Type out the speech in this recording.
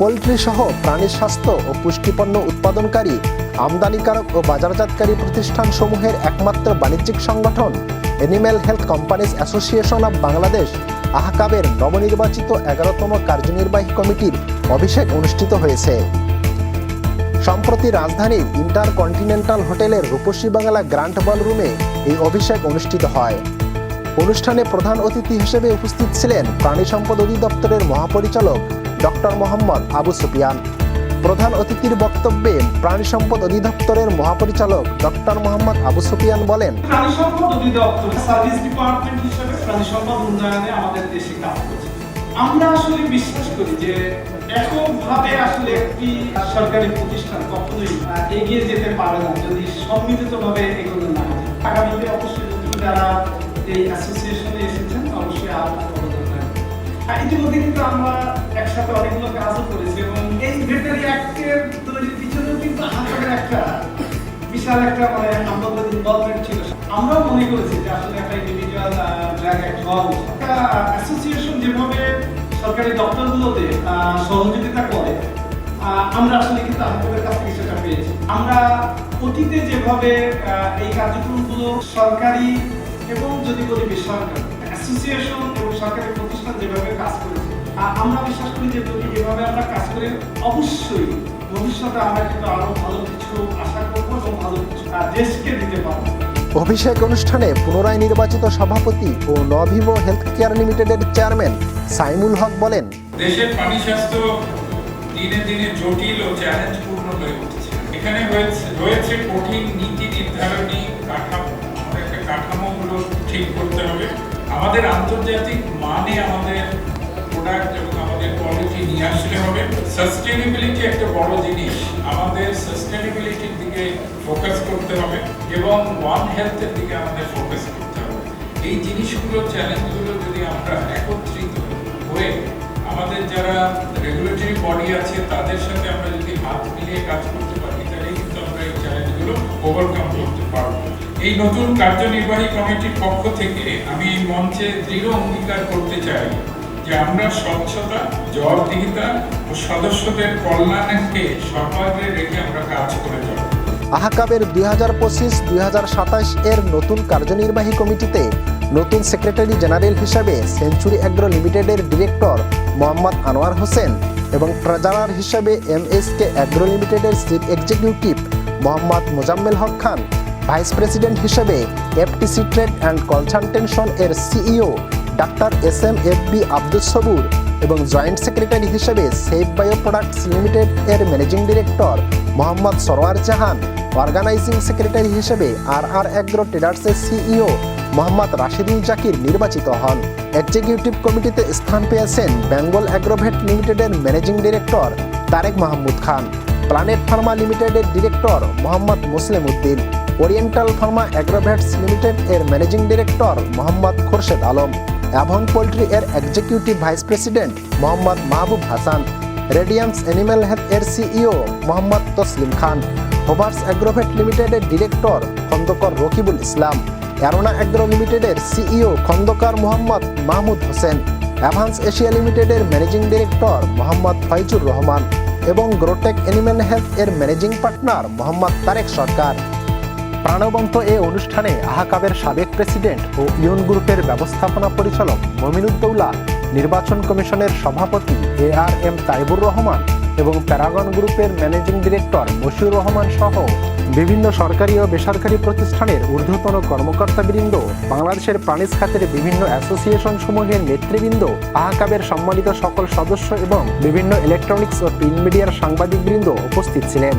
Poultry সহ প্রাণীর স্বাস্থ্য ও পুষ্টিপণ্য উৎপাদনকারী, আমদানিকারক ও বাজারজাতকারী প্রতিষ্ঠানসমূহের একমাত্র বাণিজ্যিক সংগঠন animal health companies association of Bangladesh আহকাবের নবনির্বাচিত এগারোতম কার্যনির্বাহী কমিটির অভিষেক অনুষ্ঠিত হয়েছে। সম্প্রতি রাজধানীর ইন্টারকন্টিনেন্টাল হোটেলের রূপসী বাংলা গ্র্যান্ড বলরুমে এই অভিষেক অনুষ্ঠিত হয়। অনুষ্ঠানে প্রধান অতিথি হিসেবে উপস্থিত ছিলেন প্রাণী সম্পদ অধিদপ্তরের মহাপরিচালক ডক্টর মোহাম্মদ আবু সুফিয়ান। প্রধান অতিথির বক্তব্যে প্রাণী সম্পদ অধিদপ্তরের মহাপরিচালক ডক্টর মোহাম্মদ আবু সুফিয়ান বলেন, প্রাণী সম্পদ অধিদপ্তর, সার্ভিস ডিপার্টমেন্ট হিসেবে প্রাণী সম্পদ উন্নয়নে আমাদের দেশে কাজ করছে। আমরা আসলে বিশ্বাস করি যে এককভাবে আসলে একটি সরকারি প্রতিষ্ঠান কখনোই এগিয়ে যেতে পারে না যদি সম্মিলিতভাবে এগুলো না আগামীতে অবশ্যই যারা এই অ্যাসোসিয়েশনে এসেছেন, অবশ্যই ইতিমধ্যে কিন্তু আমরা একসাথে অনেকগুলো কাজও করেছি এবং এই ভেটারি অ্যাক্টের তৈরির পিছনেও কিন্তু হাতের একটা বিশাল একটা মানে আমাদের ইনভলভমেন্ট ছিল। আমরা মনে করেছি যে আসলে একটা ইন্ডিভিজুয়াল ব্ল্যাক অ্যাক্ট হওয়া একটা অ্যাসোসিয়েশন যেভাবে সরকারি দপ্তরগুলোতে সহযোগিতা করে আমরা আসলে কিন্তু আপনাদের কাছ থেকে সেটা পেয়েছি। আমরা অতীতে যেভাবে এই কার্যক্রমগুলো সরকারি এবং যদি বলি বেসরকারি অ্যাসোসিয়েশন এবং সরকারি প্রতিষ্ঠান যেভাবে কাজ করেছে আহ, আমরা বিশ্বাস করি যে যদি এভাবে আমরা কাজ করে অবশ্যই ভবিষ্যতে আমরা কিন্তু আরও ভালো কিছু আশা করব এবং ভালো কিছু দেশকে দিতে পারব। অভিষেক অনুষ্ঠানে পুনরায় নির্বাচিত সভাপতি ও নভিভো হেলথ কেয়ার লিমিটেডের চেয়ারম্যান সাইমুল হক বলেন দেশের প্রাণী স্বাস্থ্য দিনে দিনে জটিল ও চ্যালেঞ্জপূর্ণ হয়ে উঠছে। এখানে হয়েছে রয়েছে কঠিন নীতি নির্ধারণী কাঠামো। একটা কাঠামোগুলো ঠিক করতে হবে। আমাদের আন্তর্জাতিক মানে আমাদের প্রোডাক্ট এবং আমাদের কোয়ালিটি নিয়ে আসতে হবে। সাস্টেনেবিলিটি একটা বড় জিনিস। আমাদের সাস্টেনেবিলিটির দিকে ফোকাস করতে হবে এবং ওয়ান হেলথের দিকে আমাদের ফোকাস করতে হবে। এই জিনিসগুলো চ্যালেঞ্জগুলো যদি আমরা একত্রিত হয়ে আমাদের যারা রেগুলেটরি বডি আছে, তাদের সাথে আমরা যদি হাত মিলিয়ে কাজ করতে পারি তাহলে কিন্তু আমরা এই চ্যালেঞ্জগুলো ওভারকাম এই নতুন কার্যনির্বাহী কমিটির পক্ষ থেকে আমি এই মঞ্চে দৃঢ় অঙ্গীকার করতে চাই যে আমরা স্বচ্ছতা, জবাবদিহিতা ও সদস্যদের কল্যাণকে সর্বাগ্রে রেখে আমরা কাজ করে যাব। আহাকাবের দুই হাজার পঁচিশ, দুই হাজার সাতাশ এর নতুন কার্যনির্বাহী কমিটিতে নতুন সেক্রেটারি জেনারেল হিসাবে সেঞ্চুরি অ্যাগ্রো লিমিটেডের ডিরেক্টর মোহাম্মদ আনোয়ার হোসেন এবং ট্রেজারার হিসাবে এম এস কে অ্যাগ্রো লিমিটেডের chief executive Mohammad Mozammel Haque Khan. Vice president হিসেবে এফটিসি ট্রেড অ্যান্ড কনসালটেনশন এর CEO doctor S M F B Abdul Sabur এবং জয়েন্ট সেক্রেটারি হিসেবে safe bio products limited এর managing director Mohammad Sarwar Jahan, organizing secretary হিসেবে R R agro ট্রেডার্সের CEO Mohammad Rashidul Zakir নির্বাচিত হন। Executive কমিটিতে স্থান পেয়েছেন বেঙ্গল অ্যাগ্রোভেট লিমিটেডের managing director Tareq Mahmud Khan. Planet pharma লিমিটেডের director Mohammad Muslim Uddin. Oriental pharma agrovets limited এর managing director Mohammad Khorshed Alam Avon poultry এর executive vice president Mohammad Mahbub Hasan radiance animal health এর CEO Mohammad Taslim Khan হোভার্স agrovet লিমিটেডের director Khandakar Rakibul Islam অ্যারোনা agro লিমিটেডের CEO Khandakar Mohammad Mahmud Hossain অ্যাভান্স Asia লিমিটেডের managing director Mohammad Faizur Rahman এবং গ্রোটেক animal health এর managing partner Mohammad Tarique Sarkar. প্রাণবন্ত এ অনুষ্ঠানে আহাকাবের সাবেক প্রেসিডেন্ট ও ইউন গ্রুপের ব্যবস্থাপনা পরিচালক মমিনুদ্দৌলা, নির্বাচন কমিশনের সভাপতি এ আর এম তাইবুর রহমান এবং প্যারাগন গ্রুপের ম্যানেজিং ডিরেক্টর মশিউর রহমান সহ বিভিন্ন সরকারি ও বেসরকারি প্রতিষ্ঠানের ঊর্ধ্বতন কর্মকর্তাবৃন্দ, বাংলাদেশের প্রাণীজ খাতের বিভিন্ন অ্যাসোসিয়েশন সমূহের নেতৃবৃন্দ, আহাকাবের সম্মানিত সকল সদস্য এবং বিভিন্ন ইলেকট্রনিক্স ও প্রিন্ট মিডিয়ার সাংবাদিকবৃন্দ উপস্থিত ছিলেন।